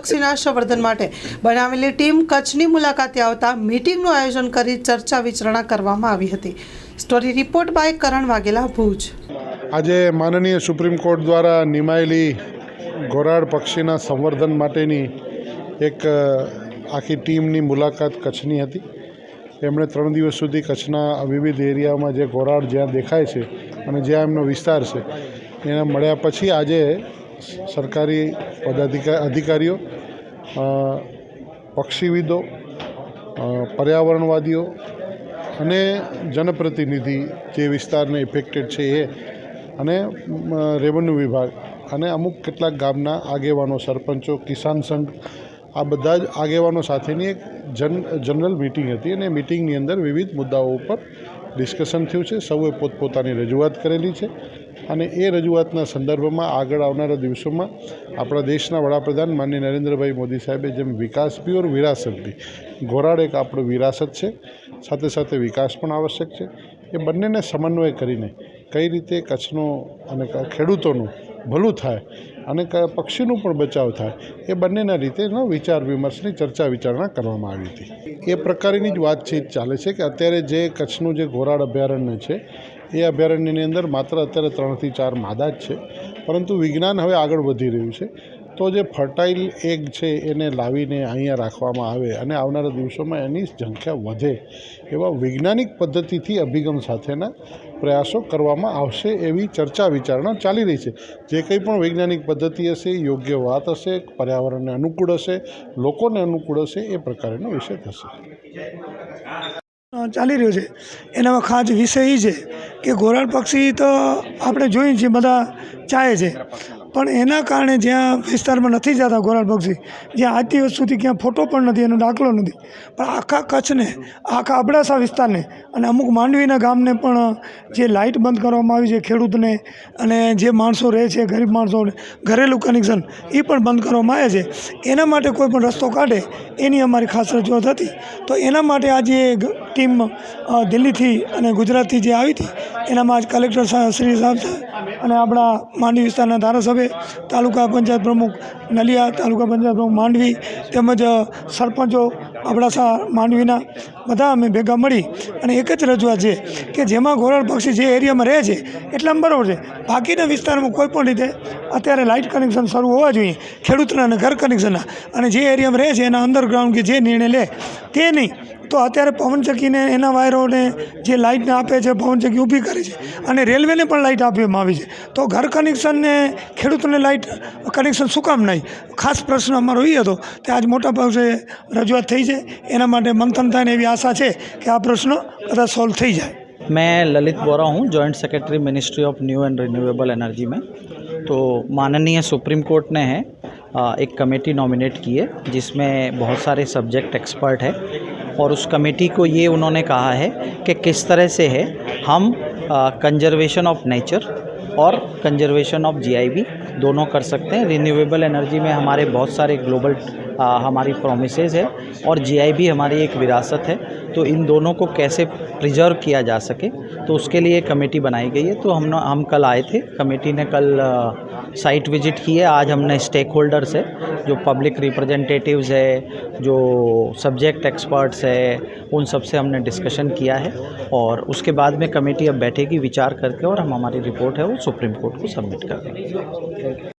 પક્ષીના સંવર્ધન માટે બનાવેલી ટીમ કચ્છની મુલાકાતે આવતા મીટિંગનું આયોજન કરી ચર્ચા વિચારણા કરવામાં આવી હતી. Story report by Karan Vaghela, Bhuj. આજે માનનીય સુપ્રીમ કોર્ટ દ્વારા નિમાયેલી ઘોરાડ પક્ષીના સંવર્ધન માટેની એક આખી ટીમની મુલાકાત કચ્છની હતી. એમણે ત્રણ દિવસ સુધી કચ્છના વિવિધ એરિયામાં જે ઘોરાડ જ્યાં દેખાય છે અને જ્યાં એમનો વિસ્તાર છે, એને મળ્યા પછી આજે સરકારી પદાધિકા, અધિકારીઓ પક્ષીવિદો પર્યાવરણવાદીઓ અને જનપ્રતિનિધિ જે વિસ્તારને ઇફેક્ટેડ છે એ, અને રેવન્યુ વિભાગ અને અમુક કેટલાક ગામના આગેવાનો, સરપંચો, કિસાન સંઘ, આ બધા જ આગેવાનો સાથેની એક જન, જનરલ મિટિંગ હતી અને મિટિંગની અંદર વિવિધ મુદ્દાઓ ઉપર ડિસ્કશન થયું છે. સૌએ પોતપોતાની રજૂઆત કરેલી છે. અને એ રજૂઆતના સંદર્ભમાં આગળ આવનારા દિવસોમાં આપણા દેશના વડાપ્રધાન માનનીય નરેન્દ્રભાઈ મોદી સાહેબે જેમ વિકાસ બી ઓર વિરાસત બી, ઘોરાડ એક આપણું વિરાસત છે, સાથે સાથે વિકાસ પણ આવશ્યક છે. એ બંનેને સમન્વય કરીને કઈ રીતે કચ્છનો અને ખેડૂતોનું ભલું થાય અને કયા પક્ષીનું પણ બચાવ થાય, એ બંનેના રીતેનો વિચાર વિમર્શની ચર્ચા વિચારણા કરવામાં આવી હતી. એ પ્રકારની જ વાતચીત ચાલે છે કે અત્યારે જે કચ્છનું જે ઘોરાડ અભયારણ્ય છે એ અભયારણ્યની અંદર માત્ર અત્યારે ત્રણથી ચાર માદા જ છે. પરંતુ વિજ્ઞાન હવે આગળ વધી રહ્યું છે. તો જે ફર્ટાઇલ એગ છે એને લાવીને અહીંયા રાખવામાં આવે અને આવનારા દિવસોમાં એની સંખ્યા વધે એવા વૈજ્ઞાનિક પદ્ધતિથી અભિગમ સાથેના પ્રયાસો કરવામાં આવશે એવી ચર્ચા વિચારણા ચાલી રહી છે. જે કંઈ પણ વૈજ્ઞાનિક પદ્ધતિ હશે, યોગ્ય વાત હશે, પર્યાવરણને અનુકૂળ હશે, લોકોને અનુકૂળ હશે, એ પ્રકારનો વિષય થશે. ચાલી રહ્યો છે. એનામાં ખાસ વિષય એ છે કે ઘોરાડ પક્ષી તો આપણે જોઈએ છીએ, બધા ચાહે છે. પણ એના કારણે જ્યાં વિસ્તારમાં નથી જતા ઘોરાડ પક્ષી જ્યાં આજ દિવસ સુધી ક્યાં ફોટો પણ નથી, એનો દાખલો નથી. પણ આખા કચ્છને, આખા અબડાસા વિસ્તારને અને અમુક માંડવીના ગામને પણ જે લાઇટ બંધ કરવામાં આવી છે ખેડૂતને અને જે માણસો રહે છે, ગરીબ માણસોને ઘરેલું કનેક્શન, એ પણ બંધ કરવામાં આવે છે. એના માટે કોઈ પણ રસ્તો કાઢે, એની અમારી ખાસ રજૂઆત હતી. તો એના માટે આજે એક ટીમ દિલ્હીથી અને ગુજરાતથી જે આવી હતી, એનામાં આજ કલેક્ટર શ્રી સાહેબ અને આપણા માંડવી વિસ્તારના ધારાસભ્ય, તાલુકા પંચાયત પ્રમુખ નલિયા, તાલુકા પંચાયત પ્રમુખ માંડવી તેમજ સરપંચો અબડાસા માંડવીના બધા અમે ભેગા મળી અને એક જ રજૂઆત છે કે જેમાં ઘોરાળ પક્ષી જે એરિયામાં રહે છે એટલામાં બરાબર છે. બાકીના વિસ્તારમાં કોઈ પણ રીતે અત્યારે લાઇટ કનેક્શન શરૂ હોવા જોઈએ, ખેડૂતના અને ઘર કનેક્શનના. અને જે એરિયામાં રહે છે એના અંડરગ્રાઉન્ડ કે જે નિર્ણય લે તે નહીં. તો અત્યારે પવનચક્કીને એના વાયરોને જે લાઇટને આપે છે, પવનચક્કી ઊભી કરે છે અને રેલવેને પણ લાઇટ આપવામાં આવી છે. તો ઘર કનેક્શનને ખેડૂતોને લાઇટ કનેક્શન શું કામ નહીં ખાસ પ્રશ્ન અમારો એ હતો કે આજ મોટા ભાગે રજૂઆત થઈ છે એના માટે મંથન થાય ને એવી આશા છે કે આ પ્રશ્નો બધા સોલ્વ થઈ જાય मैं ललित बोरा हूँ joint secretary ministry of new and renewable energy में तो माननीय सुप्रीम कोर्ट ने है अ, एक कमेटी नॉमिनेट की है जिसमें बहुत सारे सब्जेक्ट एक्सपर्ट है और उस कमेटी को ये उन्होंने कहा है कि किस तरह से है हम कंजर्वेशन ऑफ नेचर और कंजर्वेशन ऑफ जीआईबी दोनों कर सकते हैं रिन्यूएबल एनर्जी में हमारे बहुत सारे ग्लोबल आ, हमारी प्रोमिसेस है और जीआईबी हमारी एक विरासत है। तो इन दोनों को कैसे प्रिजर्व किया जा सके तो उसके लिए कमेटी बनाई गई है। तो हम हम कल आए थे। कमेटी ने कल साइट विज़िट की है। आज हमने स्टेक होल्डर्स है जो पब्लिक रिप्रेजेंटेटिव्स है जो सब्जेक्ट एक्सपर्ट्स है उन सबसे हमने डिस्कशन किया है। और उसके बाद में कमेटी अब बैठेगी विचार करके और हम हमारी रिपोर्ट है वो सुप्रीम कोर्ट को सबमिट कर देंगे।